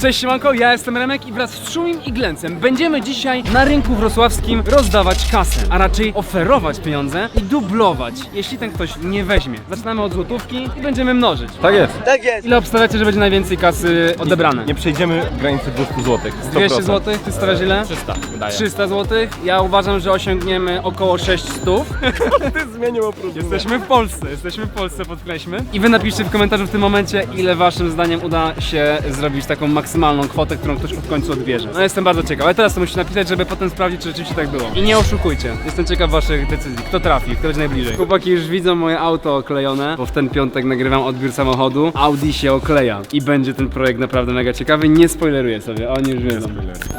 Cześć Siemanko, ja jestem Remek i wraz z Szumim i Glencem będziemy dzisiaj na rynku wrocławskim rozdawać kasę, a raczej oferować pieniądze i dublować, jeśli ten ktoś nie weźmie. Zaczynamy od złotówki i będziemy mnożyć. Tak jest. Ile obstawiacie, że będzie najwięcej kasy odebrane? Nie przejdziemy granicy 200 zł. 200 zł, ty stawiasz ile? 300 wydaje. 300 zł. Ja uważam, że osiągniemy około 600. Ty zmienił oprócz. Jesteśmy w Polsce, jesteśmy w Polsce, podkreślmy. I wy napiszcie w komentarzu w tym momencie, ile waszym zdaniem uda się zrobić taką maksymalną kwotę, którą ktoś w końcu odbierze. No jestem bardzo ciekaw, ale teraz to musicie napisać, żeby potem sprawdzić, czy rzeczywiście tak było. I nie oszukujcie, jestem ciekaw waszych decyzji, kto trafi, kto będzie najbliżej. Chłopaki już widzą moje auto oklejone, bo w ten piątek nagrywam odbiór samochodu. Audi się okleja i będzie ten projekt naprawdę mega ciekawy, nie spoileruję sobie, oni już wiedzą.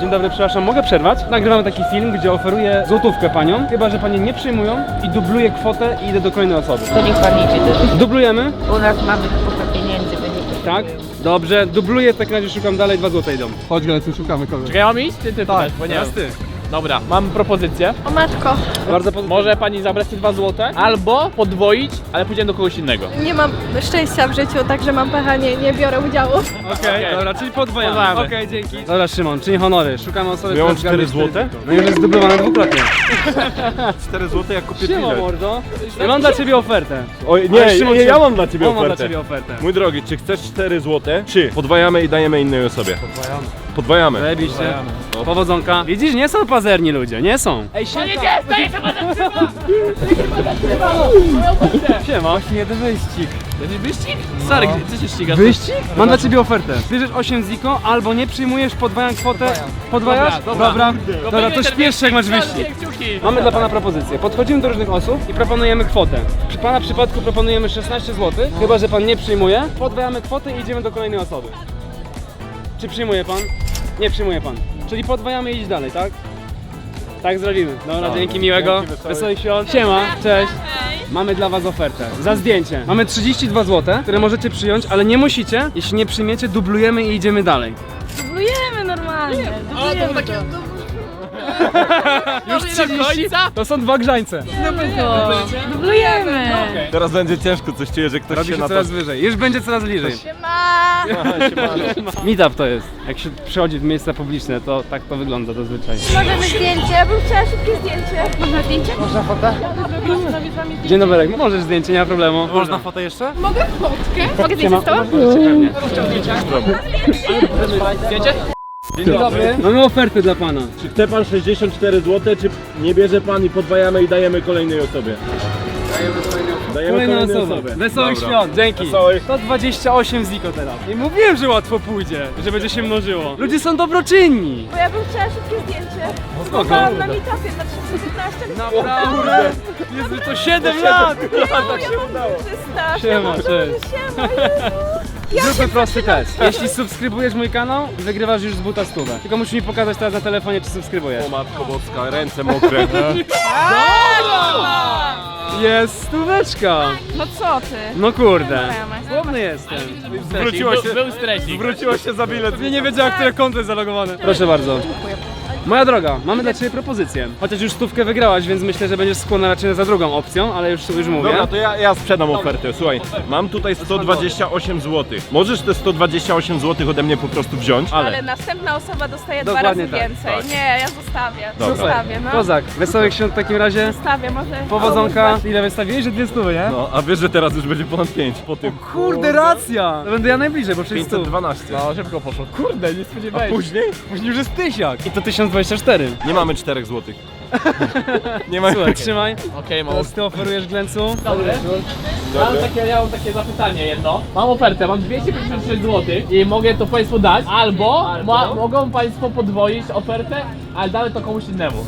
Dzień dobry, przepraszam, mogę przerwać? Nagrywam taki film, gdzie oferuję złotówkę paniom, chyba że panie nie przyjmują i dubluję kwotę i idę do kolejnej osoby. To niech pan idzie do... Dublujemy? U nas mamy kupę pieniędzy, będzie Tak? Dobrze, dubluję, w takim razie szukam dalej, dwa złote idą. Chodź, Glecu, szukamy kogoś. Czekaj, mam iść? Ty, ty tak, bo nie Teraz wiem. ty. Dobra, mam propozycję. O matko, Bardzo pozytywnie. Może pani zabrać te 2 złote, albo podwoić, ale pójdziemy do kogoś innego. nie mam szczęścia w życiu, także mam pecha, nie, nie biorę udziału. Okej, Okej. dobra, czyli podwajamy. Podwajamy. Okej, dzięki. Dobra, Szymon, czyń honory. Szukamy osoby, Miałem która zgarnie 4 złote? No już jest dublowane dwukrotnie. 4 zł jak kupię bilet. mordo. Ja mam dla ciebie ofertę. Oj, Ale nie, Szymon nie, ja mam dla ciebie On ma dla ofertę. ciebie ofertę. Mój drogi, czy chcesz 4 zł, czy podwajamy i dajemy innej osobie? Podwajamy. Zajebiście. Powodzonka. Widzisz, nie są pazerni ludzie, nie są. Ej, siema. Siema. Właśnie jeden wyścig. Nie wyścig? Stary, gdzie ty się ścigasz? Wyścig? Mam dla ciebie ofertę. Bierzesz 8 ziko, albo nie przyjmujesz, podwajam kwotę. Podwajasz? Dobra, dobra. Dobra, dobra to śpiesz jak masz wyścig. Mamy dla Pana propozycję. Podchodzimy do różnych osób i proponujemy kwotę. W Pana przypadku proponujemy 16 zł, chyba że Pan nie przyjmuje. Podwajamy kwotę i idziemy do kolejnej osoby. Czy przyjmuje Pan? Nie przyjmuje Pan. Czyli podwajamy i iść dalej, tak? Tak zrobimy. Dobra, dzięki miłego. Dzięki, wesołych. Wesołych świąt. Siema, cześć. Mamy dla Was ofertę. Za zdjęcie. Mamy 32 zł, które możecie przyjąć, ale nie musicie. Jeśli nie przyjmiecie, dublujemy i idziemy dalej. Dublujemy normalnie. O, to było takie... Już 30? To są dwa grzańce. Dublujemy. Teraz będzie ciężko, coś czuję, że ktoś Robi się się na to... coraz wyżej. Już będzie coraz bliżej. Siema. Meetup to jest. Jak się przychodzi w miejsca publiczne, to tak to wygląda zazwyczaj. Możemy zdjęcie, ja bym chciała szybkie zdjęcie. Można zdjęcie? Można fotę. Dzień dobry, możesz zdjęcie, nie ma problemu. Można fotę jeszcze? Mogę fotkę? Mogę zdjęcie z tobą? Możecie pewnie. Zdjęcie? Dzień dobry. Mamy ofertę dla pana. Czy chce pan 64 zł, czy nie bierze pan i podwajamy i dajemy kolejnej osobie? Dajemy Kolejna kolejnej osoba. osobie. Wesołych Dobra. świąt, dzięki. Wesołych. 128 ziko teraz. I mówiłem, że łatwo pójdzie, że będzie się mnożyło. Ludzie są dobroczynni. Bo ja bym chciała szybkie zdjęcie. Spoko. Byłam na meetupie na 315. Naprawdę? Jezu, to 7 lat! Tak się udało. Siema, cześć. Siema, Jezu. Zróbmy prosty test. Jeśli subskrybujesz mój kanał, wygrywasz już z buta stówę. Tylko musisz mi pokazać teraz na telefonie, czy subskrybujesz. O matko boska, ręce mokre. Jest stóweczka. No co ty? No kurde. Słowny jestem. Zwróciło się, Był, stresik. zwróciło się za bilet. Pewnie nie wiedziała, które konto jest zalogowane. Proszę bardzo. Moja droga, mamy dla Ciebie propozycję. Chociaż już stówkę wygrałaś, więc myślę, że będziesz skłonna raczej za drugą opcją, ale już, już mówię. Dobra, to ja, ja sprzedam ofertę. Słuchaj, mam tutaj 128 zł. Możesz te 128 zł ode mnie po prostu wziąć, Ale ale następna osoba dostaje dwa Dokładnie razy tak, więcej. tak. Nie, ja zostawię. Dobra. Zostawię, no. Kozak, wesołych świąt w takim razie. Zostawię, może. Powodzonka. Ile wystawiłeś? Że dwie stówy, nie? No, a wiesz, że teraz już będzie ponad 5 po tym. Kurde, racja! To będę ja najbliżej, bo 600 512. No, szybko poszło. Kurde, nie spodziewałem się. później? Później już jest tysiak. I to 1024. Nie mamy 4 zł. Nie ma Słuchaj, trzymaj. Okej, mam Teraz ty oferujesz Glencu. Dobry. Mam takie, ja mam takie zapytanie jedno. Mam ofertę, mam 256 zł i mogę to Państwu dać, albo, Ma, mogą Państwo podwoić ofertę, ale damy to komuś innemu.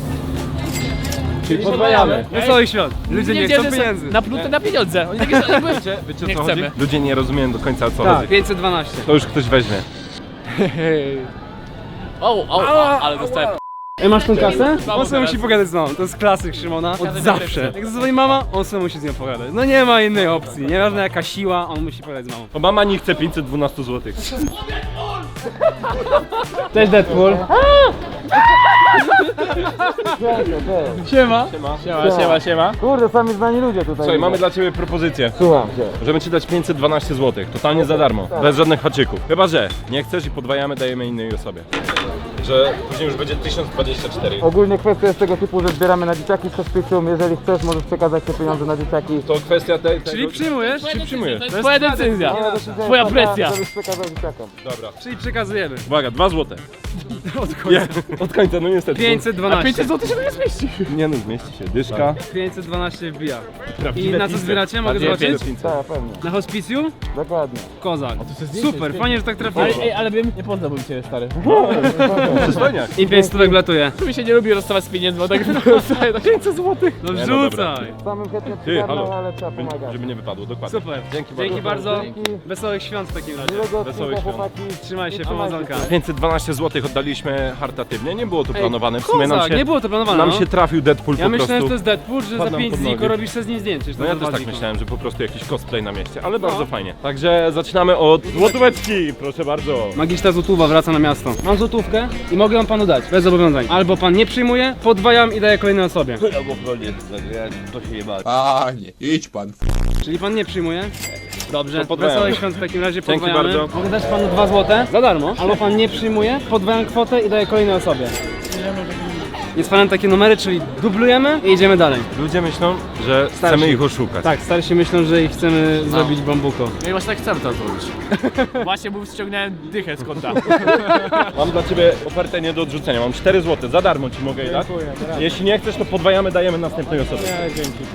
Czyli podwajamy. Wesołych świąt. Ludzie nie chcą że pieniędzy. Na plutę na pieniądze. Oni takie jakby... Wiecie, wiecie Nie o co chodzi? chcemy. Ludzie nie rozumieją do końca o co Tak, chodzi. 512. To już ktoś weźmie. O, o, o, ale dostałem. Ej, masz tą kasę? On sobie musi pogadać z mamą. To jest klasyk Szymona. Od zawsze. Jak zadzwoni mama, on sobie musi z nią pogadać. No nie ma innej opcji. Nieważne jaka siła, on musi pogadać z mamą. Bo mama nie chce 512 zł. Cześć Deadpool. Siema. Siema, siema, siema. Kurde, sami znani ludzie tutaj. Słuchaj, mamy dla ciebie propozycję. Słucham cię. Możemy ci dać 512 zł, totalnie za darmo, bez żadnych haczyków. Chyba, że nie chcesz i podwajamy, dajemy innej osobie. Że później już będzie 1024. Ogólnie kwestia jest tego typu, że zbieramy na dzieciaki z hospicjum. Jeżeli chcesz, możesz przekazać te pieniądze na dzieciaki. To kwestia tej... Czyli przyjmujesz? Czy przyjmujesz? To jest twoja decyzja. Nie, decyzja Twoja taka, presja. Żebyś przekazał dzieciakom. Dobra. Czyli przekazujemy. Uwaga, 2 złote. Od końca. Od końca, no niestety. 512. 500 zł się nie zmieści. Nie no, zmieści się. Dyszka. 512 wbija. I na co 500. zbieracie? Mogę zobaczyć? 500. Tak, pewnie. Na hospicjum? Dokładnie. Kozak. Super, fajnie, że tak trafiło. ej, ale bym nie poznałbym cię, stary. Przystojniak. I 5 stówek latuje. Tu mi się nie lubi rozstawać z pieniędzmi, bo tak na 500 zł. No Nie, no dobra. wrzucaj. Samym chętnie Ty, przygarnął, halo. ale trzeba Żeby, pomagać. żeby nie wypadło, dokładnie. Super. Dzięki Dzięki bardzo. bardzo. Wesołych świąt w takim razie. Miłego Wesołych odcinka, świąt. chłopaki. Trzymaj się, pomazonka. 512 zł oddaliśmy charytatywnie, nie było to planowane. W sumie nam kozak, się, nie było to planowane, nam no. się trafił Deadpool Ja po myślałem, że prostu. to jest Deadpool, że za Padam 5 pod nogi. ziko robisz se z nim zdjęcie. że to No ja też tak myślałem, że po prostu jakiś cosplay na mieście, ale bardzo fajnie. Także zaczynamy od złotóweczki, proszę bardzo. Magiczna złotówa wraca na miasto. Mam złotówkę i mogę ją panu dać, bez zobowiązań. Albo pan nie przyjmuje, podwajam i daję kolejnej osobie. A nie, idź pan. Czyli pan nie przyjmuje? Dobrze, wesołych świąt w takim razie Dzięki podwajamy. bardzo. Mogę dać panu 2 złote za darmo, albo pan nie przyjmuje, podwajam kwotę i daję kolejnej osobie. Jest panem takie numery, czyli dublujemy i idziemy dalej. Ludzie myślą, że Starsi. chcemy ich oszukać. Tak, starsi myślą, że ich chcemy zrobić bambuko. No i właśnie tak chcę to zrobić. Właśnie był ściągnąłem dychę z konta. Mam dla ciebie ofertę nie do odrzucenia. Mam 4 zł, za darmo ci mogę je dać. Jeśli nie chcesz, to podwajamy, dajemy następnej osobie.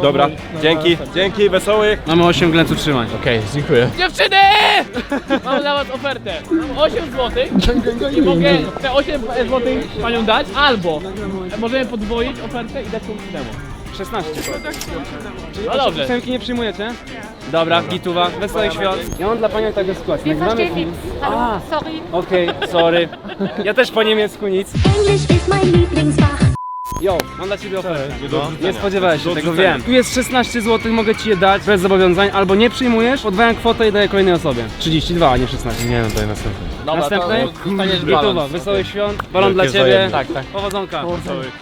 Dobra, dzięki, dzięki, wesołych. Mamy 8 glęców trzymać. Okej, dziękuję. Dziewczyny! Mam dla was ofertę. Mam 8 zł i mogę te 8 zł panią dać, albo możemy podwoić ofertę i dać komuś innemu. 16. No dobrze. Ósemki nie przyjmujecie? Dobra, gituwa, wesołych świąt. Ja mam dla pani taką sytuację. Nagrywamy film. A, Sorry. okej, sorry. Ja też po niemiecku nic. Englisch ist mein Lieblingsfach. Jo, mam dla ciebie ofertę. Nie spodziewałeś się tego, wiem. Tu jest 16 zł, mogę ci je dać bez zobowiązań, albo nie przyjmujesz, podwajam kwotę i daję kolejnej osobie. 32, a nie 16. Nie no, daj następnej. Następnej? dostaniesz balon. wesołych świąt, balon dla Wielkie ciebie. wzajemnie. Tak, tak. Powodzonka.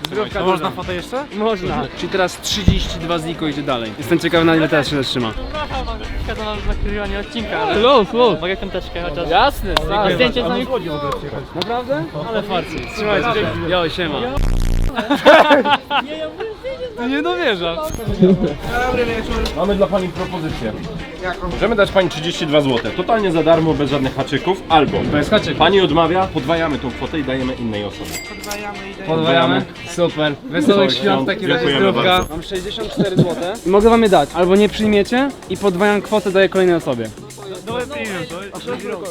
Zdrówka można fotę jeszcze? Można. Czyli teraz 32 ziko idzie dalej. Jestem ciekawy na ile teraz się zatrzyma. nagrywanie odcinka, ale Luz, luz. mogę piąteczkę chociaż. Jasne. Zdjęcie z nami Naprawdę? Ale farcy. Trzymajcie. Jo, siema. Ty nie dowierzasz. Mamy dla pani propozycję. Możemy dać pani 32 zł, totalnie za darmo, bez żadnych haczyków, albo Bez haczyków. pani odmawia, podwajamy tą kwotę i dajemy innej osobie. Podwajamy. Super. Wesołych świąt w takim razie Dziękujemy zdrówka. bardzo. Mam 64 zł. I mogę wam je dać. Albo nie przyjmiecie i podwajam kwotę, daję kolejnej osobie. To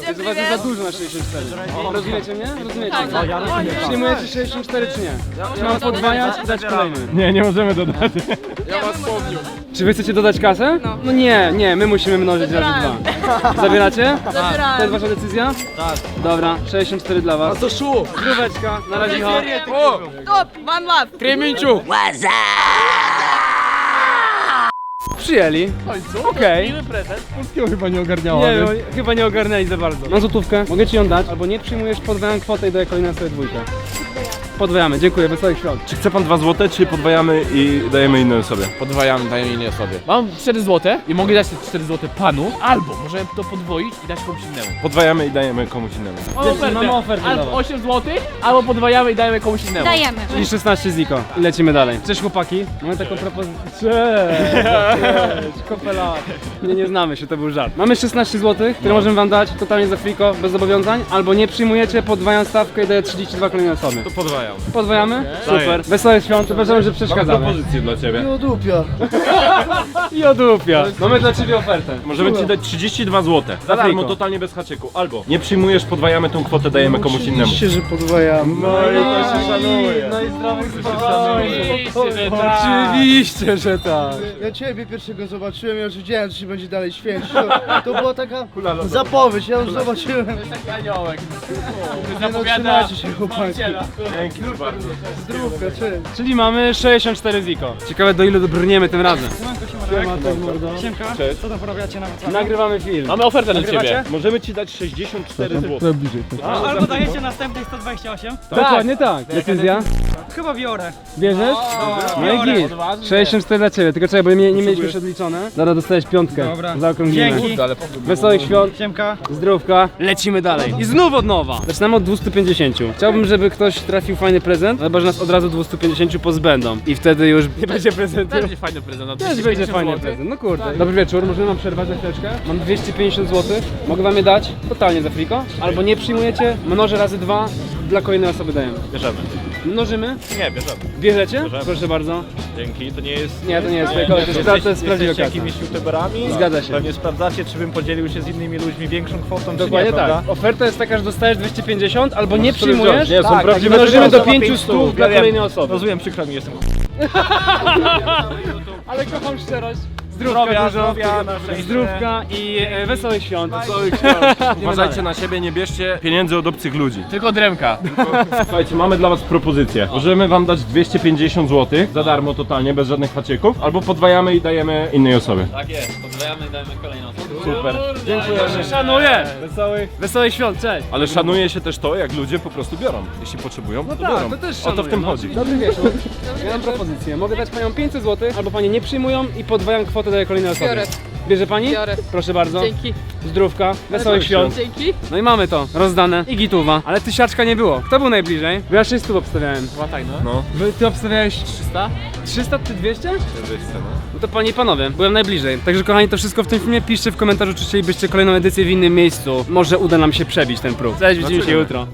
jest uważam za dużo na 64. Rozumiecie mnie? Rozumiecie? Przyjmujecie 64 czy nie? Czy mam podwajać i dać kolejny? Nie, nie możemy dodać. Czy wy chcecie dodać kasę? No. nie, nie, my musimy mnożyć razy dwa. Zabieracie? To jest wasza decyzja? Tak. Dobra, 64 dla was. A to szu! Zdróweczka, na razie ho. Stop, one love. Kryminciu. Przyjęli. Okej. Miły prezent. Polskiego chyba nie ogarniała. Nie wiem, chyba nie ogarnęli za bardzo. Mam złotówkę, mogę ci ją dać, albo nie przyjmujesz, podwajam kwotę i daję kolejną sobie dwójkę. Podwajamy, dziękuję, wesołych świąt. Czy chce pan 2 zł, czy podwajamy i dajemy innej osobie? Podwajamy, dajemy innej osobie. Mam 4 zł i mogę dać te 4 zł panu, albo możemy to podwoić i dać komuś innemu. Podwajamy i dajemy komuś innemu. Mam Wiesz, mamy ofertę dla Albo was. 8 zł, albo podwajamy i dajemy komuś innemu. Dajemy. Czyli 16 ziko. I lecimy dalej. Cześć chłopaki. Mamy taką propozycję. Cześć! Cześć, kopelat. Nie, nie znamy się, to był żart. Mamy 16 zł, które możemy wam dać totalnie za friko, bez zobowiązań. Albo nie przyjmujecie, podwajam stawkę i daję 32 kolejne osoby. To podwajam. Podwajamy? Super. Wesołych świąt, przepraszam, że Mam przeszkadzamy. propozycję dla ciebie. I odupia. Mamy dla ciebie ofertę. Możemy ci dać 32 zł. Za darmo, totalnie bez haczyku. Albo nie przyjmujesz, podwajamy tą kwotę, dajemy komuś innemu. że podwajam. No i to się szanuje. No i zdrowych Oczywiście, że tak. Oczywiście, że tak. Ja ciebie pierwszego zobaczyłem, ja już wiedziałem, że się będzie dalej święcić. To, to była taka zapowiedź, ja już zobaczyłem. Taki aniołek. Nie no, Zapowiada trzymajcie się chłopaki. Dzięki. Zdrówka, cześć. Czyli mamy 64 ziko. Ciekawe do ilu dobrniemy tym razem. Siema, cześć mordo. Cześć. Co tam porabiacie na Wrocławiu? Nagrywamy film. Mamy ofertę dla ciebie. Nagrywacie? Możemy ci dać 64 zł. Albo dajecie następnych 128? Dokładnie tak. Decyzja? Chyba biorę. Bierzesz? No i git. 64 dla ciebie, tylko czekaj, bo nie, nie mieliśmy już odliczone. Zaraz dostałeś piątkę. Dobra. Zaokrąglimy. Dzięki. Wesołych świąt. Siemka. Zdrówka. Lecimy dalej. I znów od nowa. Zaczynamy od 250. Chciałbym, żeby ktoś trafił fajny prezent, chyba że nas od razu 250 pozbędą. I wtedy już nie będzie prezentu. Też będzie fajny prezent. no, Też będzie 250 fajny prezent, no kurde. Dobry wieczór, możemy nam przerwać na chwileczkę? Mam 250 zł, mogę wam je dać totalnie za friko. Albo nie przyjmujecie, mnożę razy dwa, dla kolejnej osoby dajemy. Bierzemy. Mnożymy? Nie, bierzemy. Bierzecie? Bierzemy. Proszę bardzo. Dzięki, to nie jest... Nie, to nie jest fake, to jest, to jest prawdziwy kasa. jakimiś youtuberami? Zgadza się. Pewnie sprawdzacie, czy bym podzielił się z innymi ludźmi większą kwotą, czy Dokładnie nie, prawda? tak. Oferta jest taka, że dostajesz 250 albo nie przyjmujesz. Nie, są tak, prawdziwe i mnożymy do osoba 500 500 dla kolejnej osoby. Rozumiem, przykro mi jestem. Ale kocham szczerość. Zdrowia, zdrowia, zdrówka i e, wesołych świąt. Wesołych Uważajcie na siebie, nie bierzcie pieniędzy od obcych ludzi. Tylko dremka. Słuchajcie, mamy dla was propozycję. Możemy wam dać 250 zł za darmo totalnie, bez żadnych hacieków, albo podwajamy i dajemy innej osobie. Tak jest, podwajamy i dajemy kolejną osobę. Super. Dziękuję. Szanuję. Wesołych, wesołych świąt, cześć. Ale szanuje się też to, jak ludzie po prostu biorą. Jeśli potrzebują, to Tak, biorą. to też o to szanuję, w tym no. chodzi. Dobry wieczór. Ja mam propozycję. Mogę dać panią 500 zł, albo panie nie przyjmują i podwajam kwotę daję kolejnej osobie. Biorę. Bierze pani? Biorę. Proszę bardzo. Dzięki. Zdrówka, wesołych świąt. Dzięki. No i mamy to, rozdane. I gituwa. Ale tysiaczka nie było. Kto był najbliżej? Bo ja 600 obstawiałem. Chyba tak, no. No. Wy, ty obstawiałeś 300? 300 czy 200? No to panie i panowie, byłem najbliżej. Także kochani, to wszystko w tym filmie. Piszcie w komentarzu, czy chcielibyście kolejną edycję w innym miejscu. Może uda nam się przebić ten próg. Cześć, widzimy się jutro.